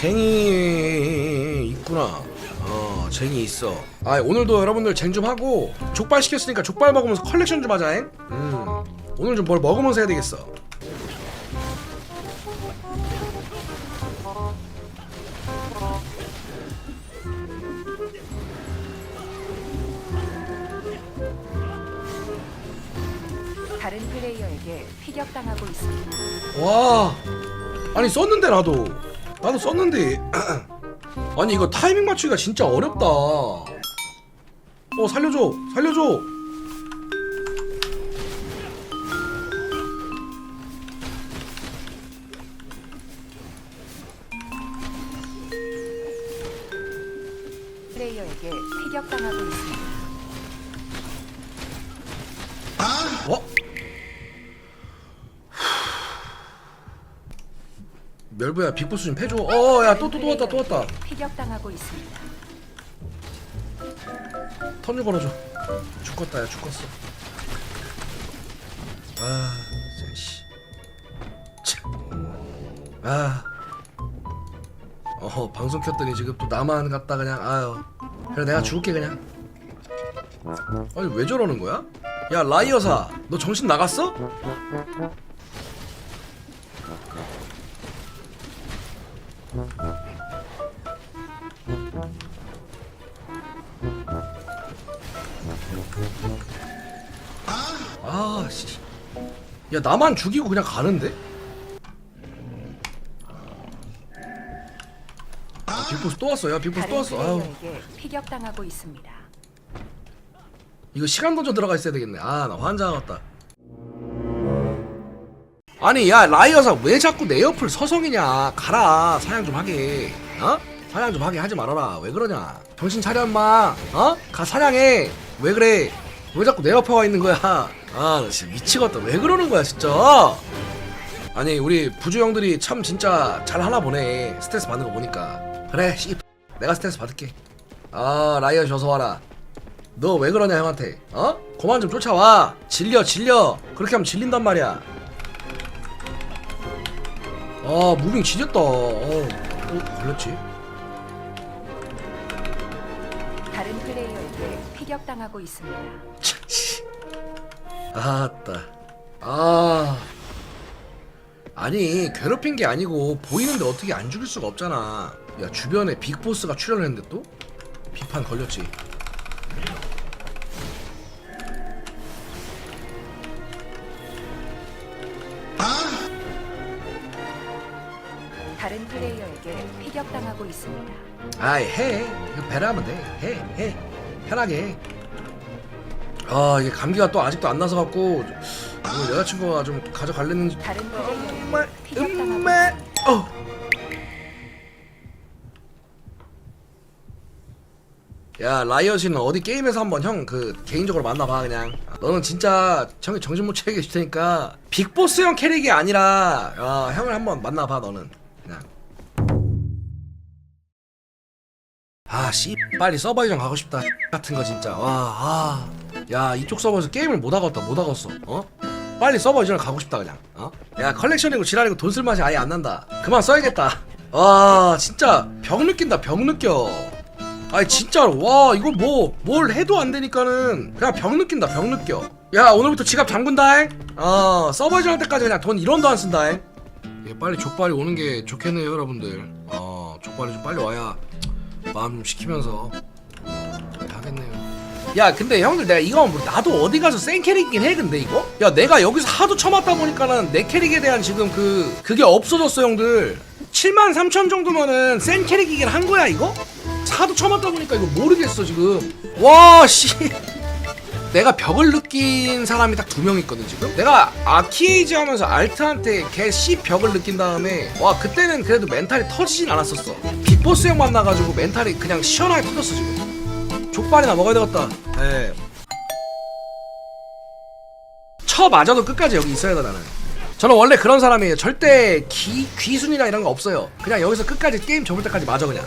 쟁이 있구나. 어, 쟁이 있어. 아, 오늘도 여러분들 쟁 좀 하고 족발 시켰으니까 족발 먹으면서 컬렉션 좀 하자잉. 음, 오늘 좀 뭘 먹으면서 해야 되겠어. 다른 플레이어에게 피격당하고 있습니다. 와, 아니 썼는데 나도 나도 썼는데 아니 이거 타이밍 맞추기가 진짜 어렵다. 어 살려줘, 살려줘. 플레이어에게 피격당하고 있습니다. 멸부야 빅보스 좀 패줘. 어야 또 또 또 왔다 또 왔다. 피격당하고 있습니다. 턴좀 걸어줘. 죽겠다 야 죽겠어. 아, 씨. 참. 아. 어 방송 켰더니 지금 또 나만 갔다 그냥 아유. 그래 내가 죽을게 그냥. 아니 왜 저러는 거야? 야 라이어사, 너 정신 나갔어? 아 씨. 야 나만 죽이고 그냥 가는데? 아, 빅보스 또 왔어. 야 빅보스 또 다른 왔어. 아유. 플레이어에게 피격당하고 있습니다. 이거 시간 던져 들어가 있어야 되겠네. 아, 나 환장 왔다. 아니, 야, 라이어사 왜 자꾸 내 옆을 서성이냐? 가라, 사냥 좀 하게. 어? 사냥 좀 하게 하지 말아라. 왜 그러냐? 정신 차려, 인마. 어? 가 사냥해. 왜 그래? 왜 자꾸 내 옆에 와 있는 거야? 아, 나 진짜 미치겠다. 왜 그러는 거야, 진짜? 아니, 우리 부주 형들이 참 진짜 잘 하나 보네. 스트레스 받는 거 보니까. 그래, 씨. 내가 스트레스 받을게. 아, 라이어 져서 와라. 너 왜 그러냐 형한테 어? 그만 좀 쫓아와 질려 질려 그렇게 하면 질린단 말이야 아 무빙 지렸다. 어, 어 걸렸지. 다른 플레이어에게 피격당하고 있습니다. 아따. 아. 아니 괴롭힌 게 아니고 보이는데 어떻게 안 죽일 수가 없잖아. 야 주변에 빅보스가 출연했는데 또? 비판 걸렸지 피격당하고 있습니다. 아이 해 이거 배려하면 돼해해 편하게 아 이게 감기가 또 아직도 안 나서 갖고 이거 여자친구가 좀 가져갈랬는지 다른 플레이어에게 정말 피격당하고 음메 있습니다. 어. 야 라이엇이는 어디 게임에서 한번 형 그 개인적으로 만나봐 그냥 너는 진짜 정, 정신 못 차리게 해줄 테니까 빅보스 형 캐릭이 아니라 어, 형을 한번 만나봐 너는 아 씨 빨리 서버 이전 가고 싶다. 같은 거 진짜. 와 아 야 이쪽 서버에서 게임을 못 하겠다 못 하겠어. 어? 빨리 서버 이전을 가고 싶다 그냥. 어 야 컬렉션이고 지랄이고 돈 쓸 맛이 아예 안 난다. 그만 써야겠다. 와 진짜 병 느낀다 병 느껴. 아니 진짜로 와 이거 뭐 뭘 해도 안 되니까는 그냥 병 느낀다 병 느껴. 야 오늘부터 지갑 잠근다잉? 어 서버 이전 할 때까지 그냥 돈 1원도 안 쓴다잉? 예, 빨리 족발이 오는 게 좋겠네요 여러분들. 어 족발이 좀 빨리 와야 마음 네, 하겠네요. 야 근데 형들 내가 이거 뭐 나도 어디 가서 센 캐릭이긴 해 근데 이거? 야 내가 여기서 하도 쳐맞다 보니까는 내 캐릭에 대한 지금 그 그게 없어졌어 형들 7만 3천 정도면은 센 캐릭이긴 한 거야 이거? 하도 쳐맞다 보니까 이거 모르겠어 지금 와씨 내가 벽을 느낀 사람이 딱 두 명 있거든 지금. 내가 아키에이지 하면서 알트한테 걔 C 벽을 느낀 다음에 와 그때는 그래도 멘탈이 터지진 않았었어. 빅보스 형 만나가지고 멘탈이 그냥 시원하게 터졌어 지금. 족발이나 먹어야 되겠다. 예. 쳐 맞아도 끝까지 여기 있어야 돼 나는. 저는 원래 그런 사람이에요. 절대 기, 귀순이나 이런 거 없어요. 그냥 여기서 끝까지 게임 접을 때까지 맞아 그냥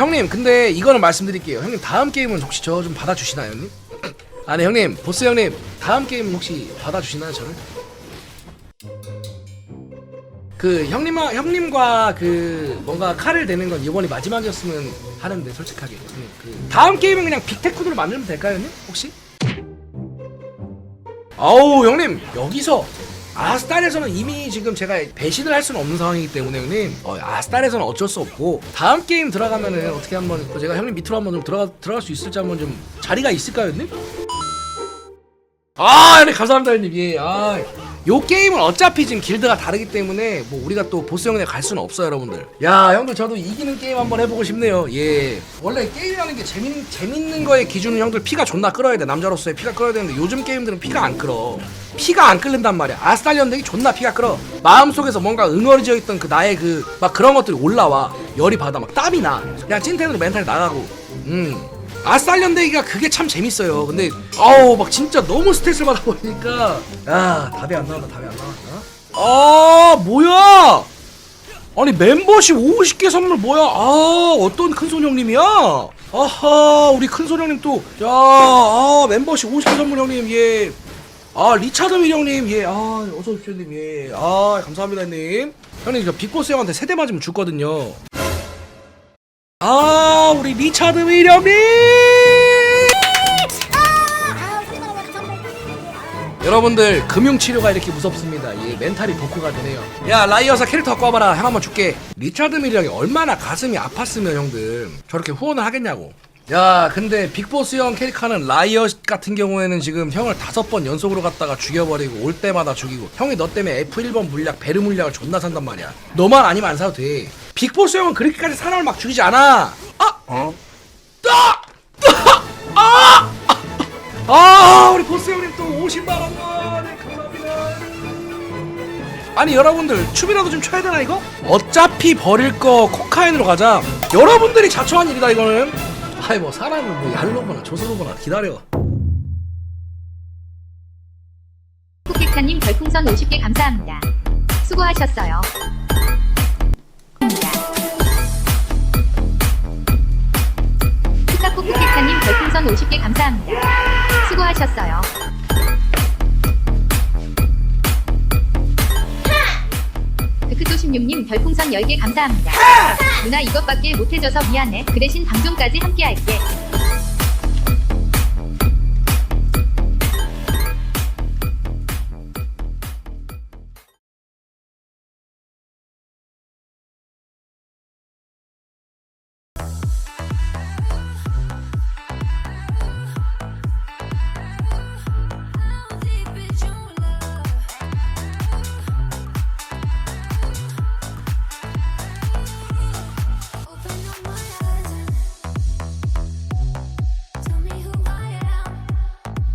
형님 근데 이거는 말씀드릴게요 형님 다음 게임은 혹시 저 좀 받아주시나요 형님? 아네 형님 보스 형님 다음 게임은 혹시 받아주시나요 저를? 그 형님아 형님과 그 뭔가 칼을 대는 건 이번이 마지막이었으면 하는데 솔직하게 형님. 그 다음 게임은 그냥 빅테크으로 만들면 될까요 형님 혹시? 아우 형님 여기서 아스탈에서는 이미 지금 제가 배신을 할 수는 없는 상황이기 때문에 형님. 어, 아스탈에서는 어쩔 수 없고. 다음 게임 들어가면은 어떻게 한번 그 제가 형님 밑으로 한번 좀 들어가 들어갈 수 있을지 한번 좀 자리가 있을까요 형님? 아 형님 감사합니다 형님. 예 아 요 게임은 어차피 지금 길드가 다르기 때문에 뭐 우리가 또 보스 형네 갈 수는 없어요 여러분들. 야 형들 저도 이기는 게임 한번 해보고 싶네요. 예. 원래 게임이라는 게 재밌, 재밌는 거에 기준은 형들 피가 존나 끌어야 돼. 남자로서의 피가 끌어야 되는데 요즘 게임들은 피가 안 끌어. 피가 안 끓는단 말이야. 아스탈 연대기 존나 피가 끌어. 마음속에서 뭔가 응어리져 있던 그 나의 그 막 그런 것들이 올라와. 열이 받아. 막 땀이 나. 그냥 찐텐으로 멘탈 나가고. 음 연대기가 그게 참 재밌어요. 근데 아우 막 진짜 너무 스트레스 받아 보니까 야 답이 안 나온다. 답이 안 나온다. 아 뭐야? 아니 멤버십 50개 선물 뭐야? 아 어떤 큰손 형님이야? 아하 우리 큰손 형님 또야 아, 멤버십 50개 선물 형님 예. 아 리차드 밀 형님 예아 어서 오십시오 형님 예아 감사합니다 형님 형님 저 빅보스 형한테 세대 맞으면 죽거든요 아 우리 리차드 밀 형님! 여러분들 금융치료가 이렇게 무섭습니다. 예 멘탈이 복구가 되네요. 야 라이어사 캐릭터 갖고 와봐라. 형 한번 줄게. 리차드 밀 형이 얼마나 가슴이 아팠으면 형들. 저렇게 후원을 하겠냐고 야 근데 빅보스 형 캐릭터는 라이어 같은 경우에는 지금 형을 다섯 번 연속으로 갔다가 죽여버리고 올 때마다 죽이고 형이 너 때문에 F1번 물약 베르 물약을 존나 산단 말이야 너만 아니면 안 사도 돼 빅보스 형은 그렇게까지 사람을 막 죽이지 않아 아! 어? 아! 아! 아 우리 보스 형님 또 50만원 네, 감사합니다 아니 여러분들 춤이라도 좀 춰야 되나 이거? 어차피 버릴 거 코카인으로 가자 여러분들이 자초한 일이다 이거는 아이 뭐 사람을 뭐 얄로거나 조소로거나 기다려 쿠키카님 별풍선 50개 감사합니다. 수고하셨어요. 쿠카쿠 쿠키카님 별풍선 50개 감사합니다. 수고하셨어요. 드크토16님 별풍선 10개 감사합니다. 누나 이것밖에 못해줘서 미안해. 그 대신 방송까지 함께 할게.